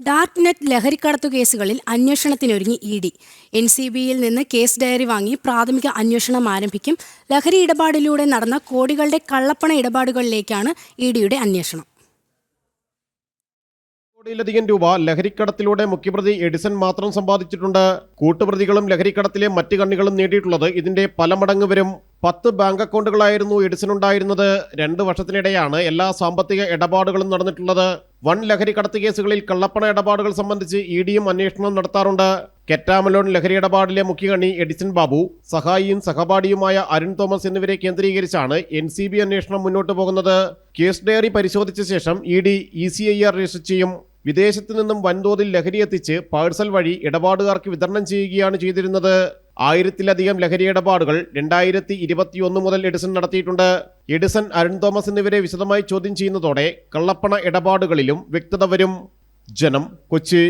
Dark net ലഹരിക്കടത്തു കേസുകളിൽ അന്വേഷണത്തിനൊരുങ്ങി ഇ ഡി. എൻ സി ബിയിൽ നിന്ന് കേസ് ഡയറി വാങ്ങി പ്രാഥമിക അന്വേഷണം ആരംഭിക്കും. ലഹരി ഇടപാടിലൂടെ നടന്ന കോടികളുടെ കള്ളപ്പണ ഇടപാടുകളിലേക്കാണ് ഇ ഡിയുടെ അന്വേഷണം. കോടിയിലധികം രൂപ ലഹരിക്കടത്തിലൂടെ മുഖ്യപ്രതി എഡിസൺ മാത്രം സമ്പാദിച്ചിട്ടുണ്ട്. കൂട്ടുപ്രതികളും ലഹരിക്കടത്തിലെ മറ്റു കണ്ണികളും നേടിയിട്ടുള്ളത് ഇതിന്റെ പല മടങ്ങ് വരും പത്ത് ബാങ്ക് അക്കൗണ്ടുകളായിരുന്നു എഡിസൺ ഉണ്ടായിരുന്നത് രണ്ട് വർഷത്തിനിടെയാണ് എല്ലാ സാമ്പത്തിക ഇടപാടുകളും നടന്നിട്ടുള്ളത്. വൺ ലഹരി കടത്ത് കേസുകളിൽ കള്ളപ്പണ ഇടപാടുകൾ സംബന്ധിച്ച് ഇ ഡിയും അന്വേഷണം നടത്താറുണ്ട്. കെറ്റാമലോൺ ലഹരി ഇടപാടിലെ മുഖ്യകണി എഡിസൺ ബാബു സഹായിയും സഹപാഠിയുമായ അരുൺ തോമസ് എന്നിവരെ കേന്ദ്രീകരിച്ചാണ് എൻ സി ബി അന്വേഷണം മുന്നോട്ട് പോകുന്നത്. കേസ് ഡയറി പരിശോധിച്ച ശേഷം E D E C I R register ചെയ്യും. വിദേശത്തു നിന്നും വൻതോതിൽ ലഹരി എത്തിച്ച് പാഴ്സൽ വഴി ഇടപാടുകാർക്ക് വിതരണം ചെയ്യുകയാണ് ചെയ്തിരുന്നത്. ആയിരത്തിലധികം ലഹരി ഇടപാടുകൾ രണ്ടായിരത്തി ഇരുപത്തിയൊന്ന് മുതൽ എഡിസൺ നടത്തിയിട്ടുണ്ട്. എഡിസൺ അരുൺ തോമസ് എന്നിവരെ വിശദമായി ചോദ്യം ചെയ്യുന്നതോടെ കള്ളപ്പണ ഇടപാടുകളിലും വ്യക്തത വരും. ജനം കൊച്ചി.